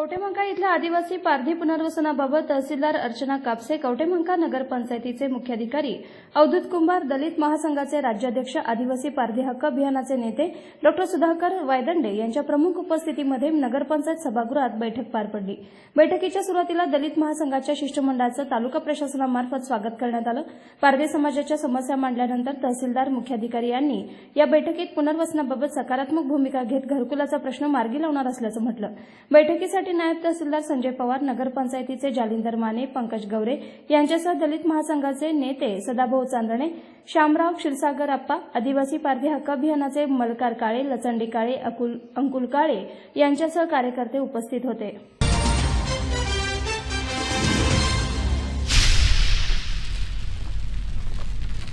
कवटेमंका इथल्या आदिवासी पारधी पुनर्वसनाबाबत तहसीलदार अर्चना कापसे कवटेमंका नगरपंचायतीचे मुख्याधिकारी अवधूत कुंभार दलित महासंघाचे राज्याध्यक्ष आदिवासी पारधी हक्क अभियानाचे नेते डॉ. सुधाकर वायदंडे यांच्या प्रमुख उपस्थितीमध्ये नगरपंचायत सभागृहात बैठक पार पडली. बैठकीच्या सुरुवातीला दलित महासंघाच्या शिष्टमंडळाचं तालुका प्रशासनामार्फत स्वागत करण्यात आलं. पारधी समाजाच्या समस्या मांडल्यानंतर तहसीलदार मुख्याधिकारी यांनी या बैठकीत पुनर्वसनाबाबत सकारात्मक भूमिका घेत घरकुलाचा प्रश्न मार्गी लावणार असल्याचं म्हटलं. बैठकीसाठी नायब तहसीलदार संजय पवार नगरपंचायतीचे जालिंदर माने पंकज गवरे यांच्यासह दलित महासंघाचे नेते सदाभाऊ चांदणे शामराव क्षीरसागर आप्पा आदिवासी पारधी हक्क अभियानाचे मलकार काळे लचंडी काळे अकुल अंकुल काळे यांच्यासह कार्यकर्ते उपस्थित होते.